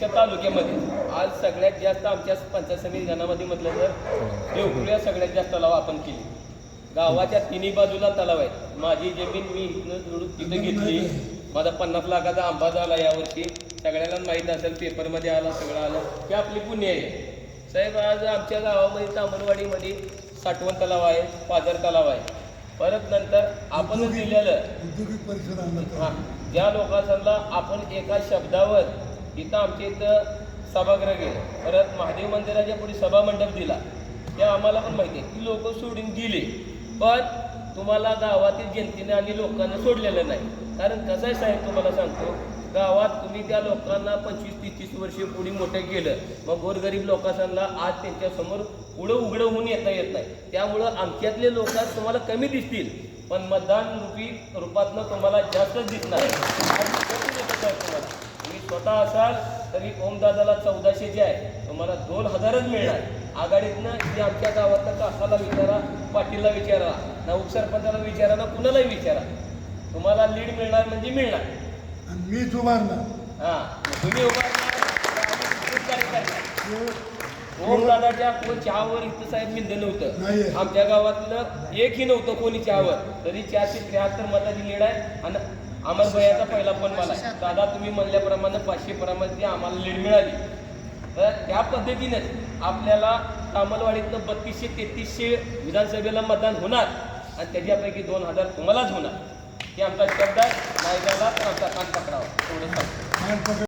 तालुक्यामध्ये आज सगळ्यात जास्त आमच्या पंचायत समिती गणामध्ये म्हटलं तर देवकुळ्या सगळ्यात जास्त तलाव आपण केली. गावाच्या तिन्ही बाजूला तलाव आहेत. माझी जमीन मी इथनं जोडून तिथं घेतली. माझा पन्नास लाखाचा आंबा झाला यावर्षी सगळ्यांना माहीत असेल पेपरमध्ये आला सगळं आलं. हे आपली पुण्य आहे. साहेब आज आमच्या गावामध्ये तामणवाडीमध्ये साठवण तलाव आहे पाझर तलाव आहे. परत नंतर आपणच दिलेलं हा ज्या लोकांना आपण एका शब्दावर इथं आमच्या इथं सभागृह गेलं. परत महादेव मंदिराच्या पुढे सभामंडप दिला. ते आम्हाला पण माहिती आहे. की लोक सोडून गेले. पण तुम्हाला गावातील जनतेने आणि लोकांना सोडलेलं नाही. कारण कसं आहे साहेब तुम्हाला सांगतो. गावात तुम्ही त्या लोकांना पंचवीस ते तीस वर्षे पुढे मोठं केलं. मग गोरगरीब लोकांना आज त्यांच्यासमोर पुढं उघडं होऊन येता येत नाही. त्यामुळं आमच्यातले लोक तुम्हाला कमी दिसतील. पण मतदान रूपी रूपातनं तुम्हाला जास्तच दिसणार. तुम्ही स्वतः असाल तरी ओमदादाला चौदाशे जे आहे तुम्हाला दोन हजारच मिळणार. आघाडीतनं जे आमच्या गावातल्या काकाला विचारा पाटीलला विचारा ना उपसरपंचाला विचारा ना कुणालाही विचारा. तुम्हाला लीड मिळणार म्हणजे मिळणार. आणि मीच उभारणार हा तुम्ही उभारणार तर आम्ही दुसरंच कार्य करणार. तो ओम दादाच्या कोण चहावर इथं साहेब मिंद नव्हतं. आमच्या गावातलं एकही नव्हतं कोणी चहावर. तरी चारशे त्र्याहत्तर मताची लीड आहे. आणि अमर भैयाचा पहिला पण मला दादा तुम्ही म्हणल्याप्रमाणे पाचशे प्रमाणे आम्हाला लीड मिळाली. तर त्या पद्धतीनेच आपल्याला तामलवाडीतनं बत्तीसशे तेहतीसशे विधानसभेला मतदान होणार आणि त्याच्यापैकी दोन हजार तुम्हालाच होणार. हे आमचा शब्द आहे